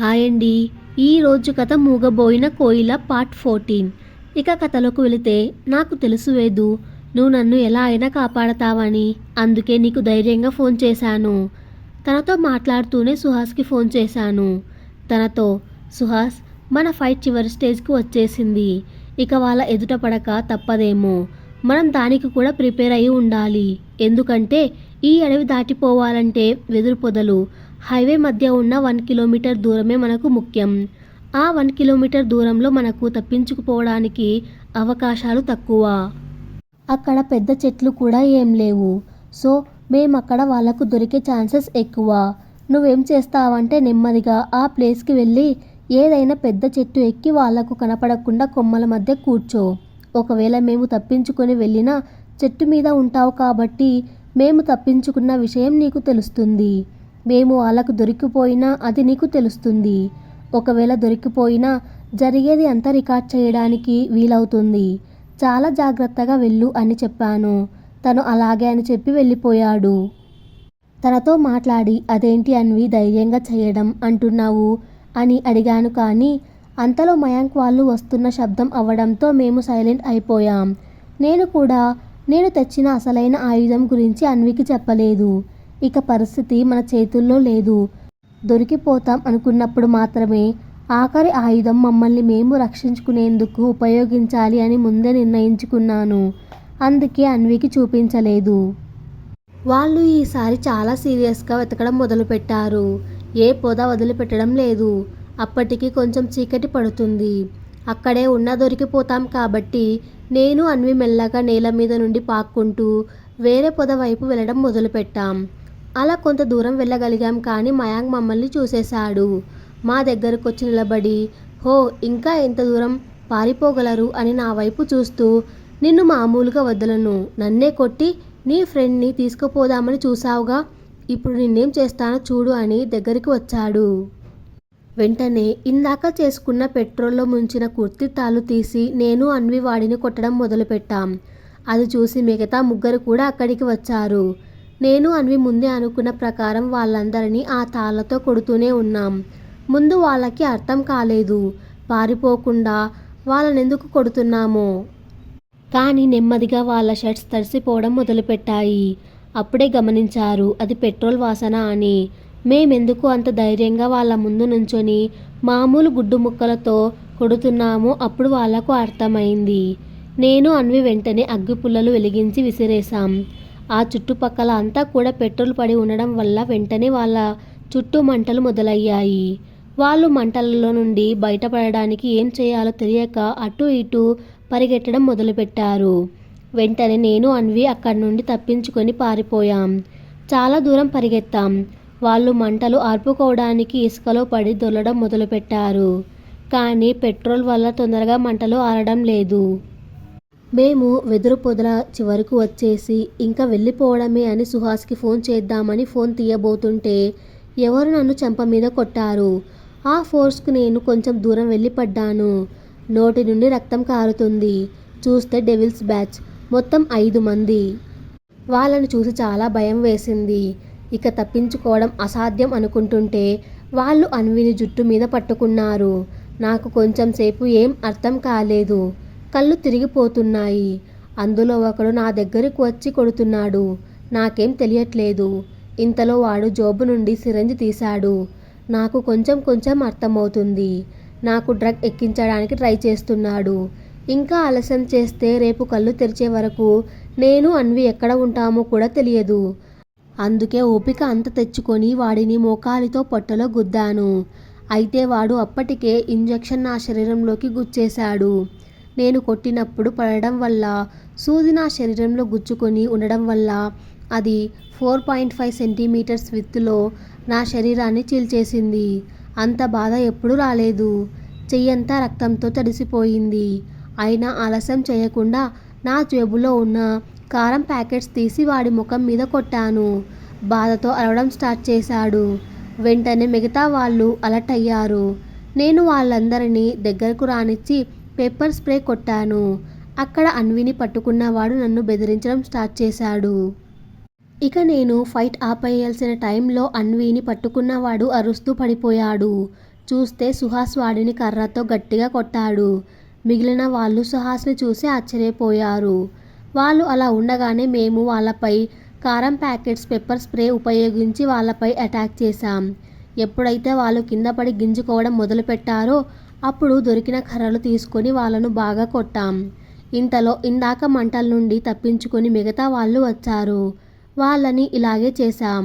Hi అండి. ఈరోజు కథ మూగబోయిన కోయిల పార్ట్ ఫోర్టీన్. ఇక కథలోకి వెళితే నాకు తెలుసు వేదు. నువ్వు నన్ను ఎలా అయినా కాపాడతావని. అందుకే నీకు ధైర్యంగా ఫోన్ చేశాను. తనతో మాట్లాడుతూనే సుహాస్కి ఫోన్ చేశాను. తనతో సుహాస్ మన ఫైట్ చివరి స్టేజ్కి వచ్చేసింది. ఇక వాళ్ళ ఎదుట పడక తప్పదేమో. మనం దానికి కూడా ప్రిపేర్ అయి ఉండాలి. ఎందుకంటే ఈ అడవి దాటిపోవాలంటే వెదురు పొదలు. హైవే మధ్య ఉన్న వన్ కిలోమీటర్ దూరమే మనకు ముఖ్యం. ఆ వన్ కిలోమీటర్ దూరంలో మనకు తప్పించుకుపోవడానికి అవకాశాలు తక్కువ. అక్కడ పెద్ద చెట్లు కూడా ఏం లేవు. సో మేము అక్కడ వాళ్ళకు దొరికే ఛాన్సెస్ ఎక్కువ. నువ్వేం చేస్తావంటే నెమ్మదిగా ఆ ప్లేస్కి వెళ్ళి ఏదైనా పెద్ద చెట్టు ఎక్కి వాళ్ళకు కనపడకుండా కొమ్మల మధ్య కూర్చో. ఒకవేళ మేము తప్పించుకొని వెళ్ళినా చెట్టు మీద ఉంటావు కాబట్టి మేము తప్పించుకున్న విషయం నీకు తెలుస్తుంది. మేము వాళ్ళకు దొరికిపోయినా అది నీకు తెలుస్తుంది. ఒకవేళ దొరికిపోయినా జరిగేది అంతా రికార్డ్ చేయడానికి వీలవుతుంది. చాలా జాగ్రత్తగా వెళ్ళు అని చెప్పాను. తను అలాగే అని చెప్పి వెళ్ళిపోయాడు. తనతో మాట్లాడి అదేంటి అన్వి ధైర్యంగా చేయడం అంటున్నావు? అని అడిగాను కానీ అంతలో మయాంక్ వాళ్ళు వస్తున్న శబ్దం అవ్వడంతో మేము సైలెంట్ అయిపోయాం. నేను కూడా నేను తెచ్చిన అసలైన ఆయుధం గురించి అన్వికి చెప్పలేదు. ఇక పరిస్థితి మన చేతుల్లో లేదు. దొరికిపోతాం అనుకున్నప్పుడు మాత్రమే ఆఖరి ఆయుధం మమ్మల్ని మేము రక్షించుకునేందుకు ఉపయోగించాలి అని ముందే నిర్ణయించుకున్నాను. అందుకే అన్వికి చూపించలేదు. వాళ్ళు ఈసారి చాలా సీరియస్గా వెతకడం మొదలుపెట్టారు. ఏ పొద వదిలిపెట్టడం లేదు. అప్పటికి కొంచెం చీకటి పడుతుంది. అక్కడే ఉన్న దొరికిపోతాం కాబట్టి నేను అన్వి మెల్లగా నేల మీద నుండి పాక్కుంటూ వేరే పొద వైపు వెళ్ళడం మొదలుపెట్టాం. అలా కొంత దూరం వెళ్ళగలిగాం కానీ మయాంక్ మమ్మల్ని చూసేశాడు. మా దగ్గరకు వచ్చి నిలబడి హో ఇంకా ఎంత దూరం పారిపోగలరు? అని నా వైపు చూస్తూ నిన్ను మామూలుగా వదలను. నన్నే కొట్టి నీ ఫ్రెండ్ని తీసుకుపోదామని చూసావుగా ఇప్పుడు నిన్నేం చేస్తానో చూడు అని దగ్గరికి వచ్చాడు. వెంటనే ఇందాక చేసుకున్న పెట్రోల్లో ముంచిన కుర్తి తాళ్ళు తీసి నేను అన్వి వాడిని కొట్టడం మొదలుపెట్టాం. అది చూసి మిగతా ముగ్గురు కూడా అక్కడికి వచ్చారు. నేను అన్వి ముందే అనుకున్న ప్రకారం వాళ్ళందరినీ ఆ తాళ్ళతో కొడుతూనే ఉన్నాం. ముందు వాళ్ళకి అర్థం కాలేదు. పారిపోకుండా వాళ్ళనెందుకు కొడుతున్నామో? కానీ నెమ్మదిగా వాళ్ళ షర్ట్స్ తడిసిపోవడం మొదలుపెట్టాయి. అప్పుడే గమనించారు అది పెట్రోల్ వాసన అని. మేమెందుకు అంత ధైర్యంగా వాళ్ళ ముందు నుంచొని మామూలు గుడ్డు ముక్కలతో కొడుతున్నామో అప్పుడు వాళ్ళకు అర్థమైంది. నేను అన్వి వెంటనే అగ్గిపుల్లలు వెలిగించి విసిరేశాం. ఆ చుట్టుపక్కల అంతా కూడా పెట్రోల్ పడి ఉండడం వల్ల వెంటనే వాళ్ళ చుట్టూ మంటలు మొదలయ్యాయి. వాళ్ళు మంటలలో నుండి బయటపడడానికి ఏం చేయాలో తెలియక అటు ఇటు పరిగెట్టడం మొదలుపెట్టారు. వెంటనే నేను అన్వి అక్కడి నుండి తప్పించుకొని పారిపోయాం. చాలా దూరం పరిగెత్తాం. వాళ్ళు మంటలు ఆర్పుకోవడానికి ఇసుకలో పడి దొల్లడం మొదలుపెట్టారు. కానీ పెట్రోల్ వల్ల తొందరగా మంటలు ఆరడం లేదు. మేము వెదురు పొదల చివరకు వచ్చేసి ఇంకా వెళ్ళిపోవడమే అని సుహాస్కి ఫోన్ చేద్దామని ఫోన్ తీయబోతుంటే ఎవరు నన్ను చెంప మీద కొట్టారు? ఆ ఫోర్స్కు నేను కొంచెం దూరం వెళ్ళి పడ్డాను నోటి నుండి రక్తం కారుతుంది. చూస్తే డెవిల్స్ బ్యాచ్. మొత్తం ఐదు మంది. వాళ్ళని చూసి చాలా భయం వేసింది. ఇక తప్పించుకోవడం అసాధ్యం అనుకుంటుంటే వాళ్ళు అన్విని జుట్టు మీద పట్టుకున్నారు. నాకు కొంచెం సేపు ఏం అర్థం కాలేదు. కళ్ళు తిరిగిపోతున్నాయి. అందులో ఒకడు నా దగ్గరకు వచ్చి కొడుతున్నాడు. నాకేం తెలియట్లేదు. ఇంతలో వాడు జోబు నుండి సిరంజి తీశాడు. నాకు కొంచెం కొంచెం అర్థమవుతుంది. నాకు డ్రగ్ ఎక్కించడానికి ట్రై చేస్తున్నాడు. ఇంకా ఆలస్యం చేస్తే రేపు కళ్ళు తెరిచే వరకు నేను అన్వి ఎక్కడ ఉంటామో కూడా తెలియదు. అందుకే ఓపిక అంత తెచ్చుకొని వాడిని మోకాలితో పొట్టలో గుద్దాను. అయితే వాడు అప్పటికే ఇంజెక్షన్ నా శరీరంలోకి గుచ్చేశాడు. నేను కొట్టినప్పుడు పడడం వల్ల సూది నా శరీరంలో గుచ్చుకొని ఉండడం వల్ల అది ఫోర్ పాయింట్ ఫైవ్ సెంటీమీటర్స్ విత్తులో నా శరీరాన్ని చీల్చేసింది. అంత బాధ ఎప్పుడూ రాలేదు. చెయ్యంతా రక్తంతో తడిసిపోయింది. అయినా ఆలస్యం చేయకుండా నా జేబులో ఉన్న కారం ప్యాకెట్స్ తీసి వాడి ముఖం మీద కొట్టాను. బాధతో అరవడం స్టార్ట్ చేశాడు. వెంటనే మిగతా వాళ్ళు అలర్ట్ అయ్యారు. నేను వాళ్ళందరినీ దగ్గరకు రానిచ్చి పెప్పర్ స్ప్రే కొట్టాను. అక్కడ అన్విని పట్టుకున్నవాడు నన్ను బెదిరించడం స్టార్ట్ చేశాడు. ఇక నేను ఫైట్ ఆపేయాల్సిన టైంలో అన్వీని పట్టుకున్నవాడు అరుస్తూ పడిపోయాడు. చూస్తే సుహాస్ వాడిని కర్రతో గట్టిగా కొట్టాడు. మిగిలిన వాళ్ళు సుహాస్ని చూసి ఆశ్చర్యపోయారు. వాళ్ళు అలా ఉండగానే మేము వాళ్ళపై కారం ప్యాకెట్స్ పెప్పర్ స్ప్రే ఉపయోగించి వాళ్ళపై అటాక్ చేశాం. ఎప్పుడైతే వాళ్ళు కింద పడి గింజుకోవడం మొదలుపెట్టారో అప్పుడు దొరికిన కర్రలు తీసుకొని వాళ్ళను బాగా కొట్టాం. ఇంతలో ఇందాక మంటల నుండి తప్పించుకొని మిగతా వాళ్ళు వచ్చారు. వాళ్ళని ఇలాగే చేశాం.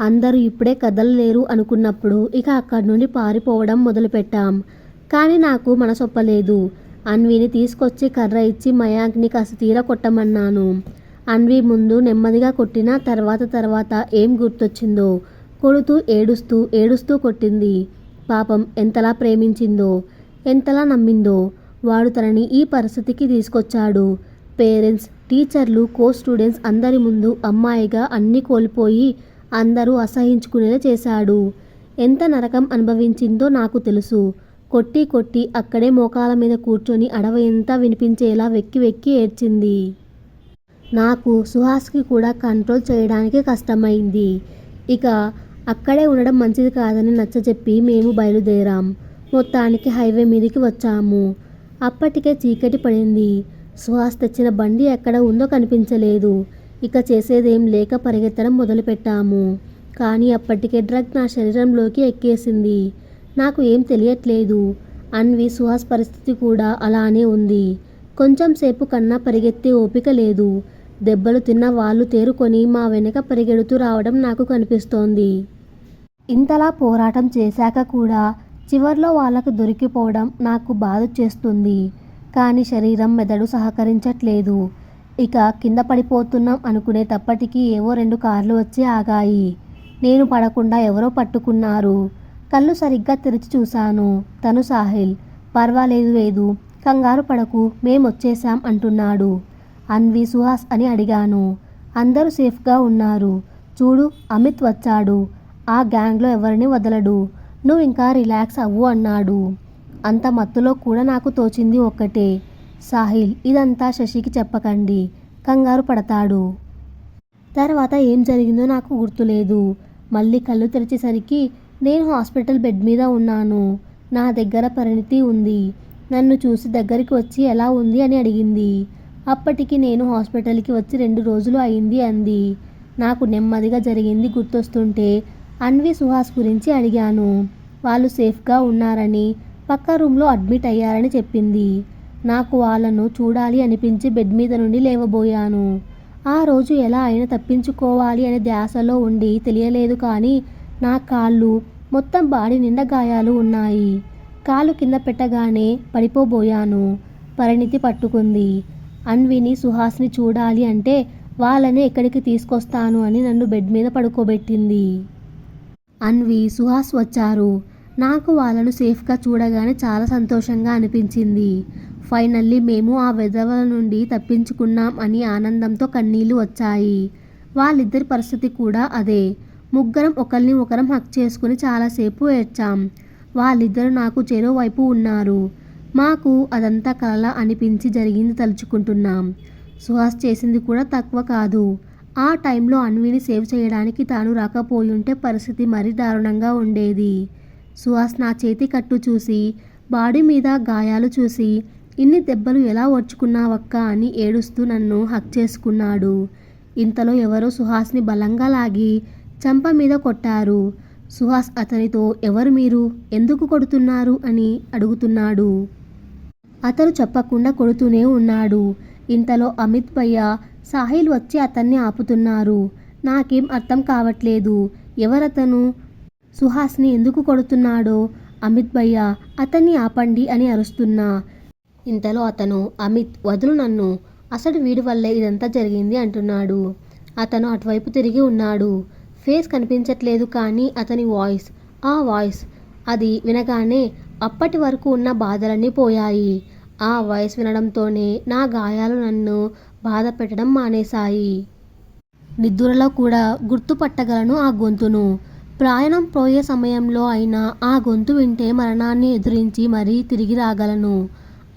అందరూ ఇప్పుడే కదలలేరు అనుకున్నప్పుడు ఇక అక్కడి నుండి పారిపోవడం మొదలుపెట్టాం. కానీ నాకు మనసొప్పలేదు. అన్విని తీసుకొచ్చి కర్ర ఇచ్చి మయాంక్ని కాస్త తీర కొట్టమన్నాను. అన్వి ముందు నెమ్మదిగా కొట్టిన తర్వాత తర్వాత ఏం గుర్తొచ్చిందో కొడుతూ ఏడుస్తూ ఏడుస్తూ కొట్టింది. పాపం ఎంతలా ప్రేమించిందో ఎంతలా నమ్మిందో వాడు తనని ఈ పరిస్థితికి తీసుకొచ్చాడు. పేరెంట్స్ టీచర్లు కో స్టూడెంట్స్ అందరి ముందు అమ్మాయిగా అన్నీ కోల్పోయి అందరూ అసహించుకునేలా చేశాడు. ఎంత నరకం అనుభవించిందో నాకు తెలుసు. కొట్టి కొట్టి అక్కడే మోకాల మీద కూర్చొని అడవయంతా ఎంత వినిపించేలా వెక్కి వెక్కి ఏడ్చింది. నాకు సుహాస్కి కూడా కంట్రోల్ చేయడానికి కష్టమైంది. ఇక అక్కడే ఉండడం మంచిది కాదని నచ్చజెప్పి మేము బయలుదేరాం. మొత్తానికి హైవే మీదకి వచ్చాము. అప్పటికే చీకటి పడింది. సుహాస్ తెచ్చిన బండి ఎక్కడ ఉందో కనిపించలేదు. ఇక చేసేదేం లేక పరిగెత్తడం మొదలుపెట్టాము. కానీ అప్పటికే డ్రగ్ నా శరీరంలోకి ఎక్కేసింది. నాకు ఏం తెలియట్లేదు. అన్వి సుహాస్ పరిస్థితి కూడా అలానే ఉంది. కొంచెం సేపు కన్నా పరిగెత్తే ఓపిక లేదు. దెబ్బలు తిన్న వాళ్ళు తేరుకొని మా వెనుక పరిగెడుతూ రావడం నాకు కనిపిస్తోంది. ఇంతలా పోరాటం చేశాక కూడా చివర్లో వాళ్ళకు దొరికిపోవడం నాకు బాధ చేస్తుంది. కానీ శరీరం మెదడు సహకరించట్లేదు. ఇక కింద పడిపోతున్నాం అనుకునే తప్పటికి ఏవో రెండు కార్లు వచ్చి ఆగాయి. నేను పడకుండా ఎవరో పట్టుకున్నారు. కళ్ళు సరిగ్గా తెరిచి చూశాను. తను సాహిల్ పర్వాలేదు లేదు కంగారు పడకు మేమొచ్చేసాం అంటున్నాడు. అన్వి సుహాస్ అని అడిగాను. అందరూ సేఫ్గా ఉన్నారు. చూడు అమిత్ వచ్చాడు. ఆ గ్యాంగ్లో ఎవరిని వదలడు. నువ్వు ఇంకా రిలాక్స్ అవ్వు అన్నాడు. అంత మత్తులో కూడా నాకు తోచింది ఒక్కటే. సాహిల్ ఇదంతా శశికి చెప్పకండి. కంగారు పడతాడు. తర్వాత ఏం జరిగిందో నాకు గుర్తులేదు. మళ్ళీ కళ్ళు తెరిచేసరికి నేను హాస్పిటల్ బెడ్ మీద ఉన్నాను. నా దగ్గర పరిణితి ఉంది. నన్ను చూసి దగ్గరికి వచ్చి ఎలా ఉంది అని అడిగింది. అప్పటికి నేను హాస్పిటల్కి వచ్చి రెండు రోజులు అయింది అంది. నాకు నెమ్మదిగా జరిగింది గుర్తొస్తుంటే అన్వి సుహాస్ గురించి అడిగాను. వాళ్ళు సేఫ్గా ఉన్నారని పక్క రూమ్లో అడ్మిట్ అయ్యారని చెప్పింది. నాకు వాళ్ళను చూడాలి అనిపించి బెడ్ మీద నుండి లేవబోయాను. ఆ రోజు ఎలా అయినా తప్పించుకోవాలి అనే ధ్యాసలో ఉండి తెలియలేదు కానీ నా కాళ్ళు మొత్తం బాడీ నిండా గాయాలు ఉన్నాయి. కాలు కింద పెట్టగానే పడిపోబోయాను. పరిణితి పట్టుకుంది. అన్విని సుహాస్ని చూడాలి అంటే వాళ్ళని ఎక్కడికి తీసుకొస్తాను అని నన్ను బెడ్ మీద పడుకోబెట్టింది. అన్వి సుహాస్ వచ్చారు. నాకు వాళ్ళను సేఫ్గా చూడగానే చాలా సంతోషంగా అనిపించింది. ఫైనల్లీ మేము ఆ వెధవల నుండి తప్పించుకున్నాం అని ఆనందంతో కన్నీళ్ళు వచ్చాయి. వాళ్ళిద్దరి పరిస్థితి కూడా అదే. ముగ్గురం ఒకరిని ఒకరం హక్ చేసుకుని చాలాసేపు ఏడ్చాం. వాళ్ళిద్దరూ నాకు చెరో వైపు ఉన్నారు. మాకు అదంతా కళ అనిపించి జరిగింది తలుచుకుంటున్నాం. సుహాస్ చేసింది కూడా తక్కువ కాదు. ఆ టైంలో అన్విని సేవ్ చేయడానికి తాను రాకపోయుంటే పరిస్థితి మరీ దారుణంగా ఉండేది. సుహాస్ నా చేతి కట్టు చూసి బాడీ మీద గాయాలు చూసి ఇన్ని దెబ్బలు ఎలా ఓర్చుకున్నావక్క అని ఏడుస్తూ నన్ను హక్ చేసుకున్నాడు. ఇంతలో ఎవరో సుహాస్ని బలంగా లాగి చంప మీద కొట్టారు. సుహాస్ అతనితో ఎవరు మీరు? ఎందుకు కొడుతున్నారు? అని అడుగుతున్నాడు. అతను చెప్పకుండా కొడుతూనే ఉన్నాడు. ఇంతలో అమిత్ భయ్య సాహిల్ వచ్చి అతన్ని ఆపుతున్నారు. నాకేం అర్థం కావట్లేదు. ఎవరతను? సుహాస్ని ఎందుకు కొడుతున్నాడో? అమిత్ భయ్య అతన్ని ఆపండి అని అరుస్తున్నా. ఇంతలో అతను అమిత్ వదులు నన్ను. అసలు వీడి వల్లే ఇదంతా జరిగింది అంటున్నాడు. అతను అటువైపు తిరిగి ఉన్నాడు. ఫేస్ కనిపించట్లేదు కానీ అతని వాయిస్ ఆ వాయిస్ అది వినగానే అప్పటి వరకు ఉన్న బాధలన్నీ పోయాయి. ఆ వాయిస్ వినడంతోనే నా గాయాలు నన్ను బాధ పెట్టడం మానేశాయి. నిద్రలో కూడా గుర్తుపట్టగలను ఆ గొంతును. ప్రయాణం పోయే సమయంలో అయినా ఆ గొంతు వింటే మరణాన్ని ఎదురించి మరీ తిరిగి రాగలను.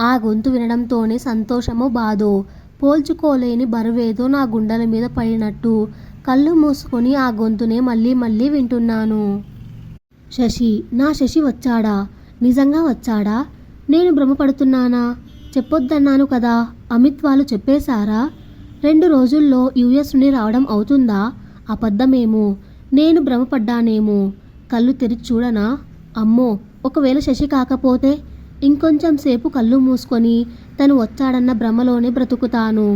ఆ గొంతు వినడంతోనే సంతోషమో బాధో పోల్చుకోలేని బరువేదో నా గుండెల మీద పడినట్టు కళ్ళు మూసుకొని ఆ గొంతునే మళ్ళీ మళ్ళీ వింటున్నాను. శశి నా శశి వచ్చాడా? నిజంగా వచ్చాడా? నేను భ్రమపడుతున్నానా? చెప్పొద్దన్నాను కదా. అమిత్ వాళ్ళు చెప్పేశారా? రెండు రోజుల్లో యుఎస్ నుండి రావడం అవుతుందా? అబద్ధమేమో. నేను భ్రమపడ్డానేమో. కళ్ళు తెరిచి చూడనా? అమ్మో! ఒకవేళ శశి కాకపోతే ఇంకొంచెం సేపు కళ్ళు మూసుకొని తను వచ్చాడన్న భ్రమలోనే బ్రతుకుతాను.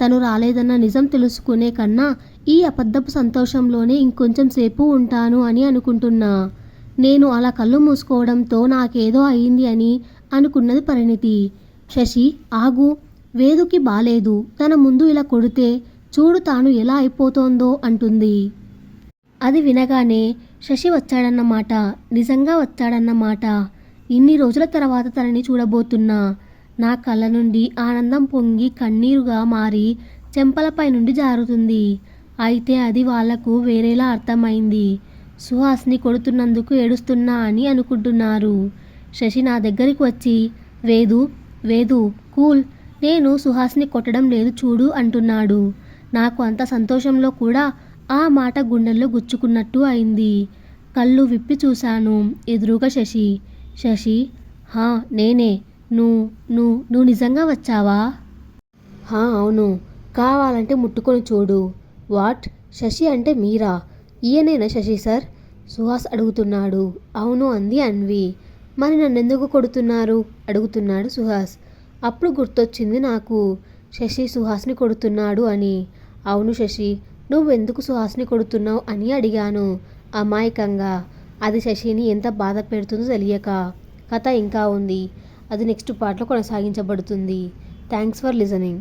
తను రాలేదన్న నిజం తెలుసుకునే కన్నా ఈ అబద్ధపు సంతోషంలోనే ఇంకొంచెం సేపు ఉంటాను అని అనుకుంటున్నా. నేను అలా కళ్ళు మూసుకోవడంతో నాకేదో అయింది అని అనుకున్నది పరిణితి. శశి ఆగు వేదుకి బాలేదు. తన ముందు ఇలా కొడితే చూడు తాను ఎలా అయిపోతోందో అంటుంది. అది వినగానే శశి వచ్చాడన్నమాట. నిజంగా వచ్చాడన్నమాట. ఇన్ని రోజుల తర్వాత తనని చూడబోతున్నా నా కళ్ళ నుండి ఆనందం పొంగి కన్నీరుగా మారి చెంపలపై నుండి జారుతుంది. అయితే అది వాళ్ళకు వేరేలా అర్థమైంది. సుహాస్ని కొడుతున్నందుకు ఏడుస్తున్నా అని అనుకుంటున్నారు. శశి నా దగ్గరికి వచ్చి వేదు వేదు కూల్ నేను సుహాస్ని కొట్టడం లేదు చూడు అంటున్నాడు. నాకు అంత సంతోషంలో కూడా ఆ మాట గుండెల్లో గుచ్చుకున్నట్టు అయింది. కళ్ళు విప్పి చూశాను ఎదురుగా శశి. శశి హా నేనే. నువ్వు నువ్వు నువ్వు నిజంగా వచ్చావా? హా అవును. కావాలంటే ముట్టుకొని చూడు. వాట్? శశి అంటే మీరా? ఈయనేనా శశి సార్? సుహాస్ అడుగుతున్నాడు. అవును అంది అన్వి. మరి నన్నెందుకు కొడుతున్నారు? అడుగుతున్నాడు సుహాస్. అప్పుడు గుర్తొచ్చింది నాకు. శశి సుహాస్ని కొడుతున్నాడు అని. అవును శశి నువ్వెందుకు సుహాస్ని కొడుతున్నావు అని అడిగాను అమాయకంగా. అది శశిని ఎంత బాధ పెడుతుందో తెలియక. కథ ఇంకా ఉంది. అది నెక్స్ట్ పార్ట్లో కొనసాగించబడుతుంది. Thanks for listening.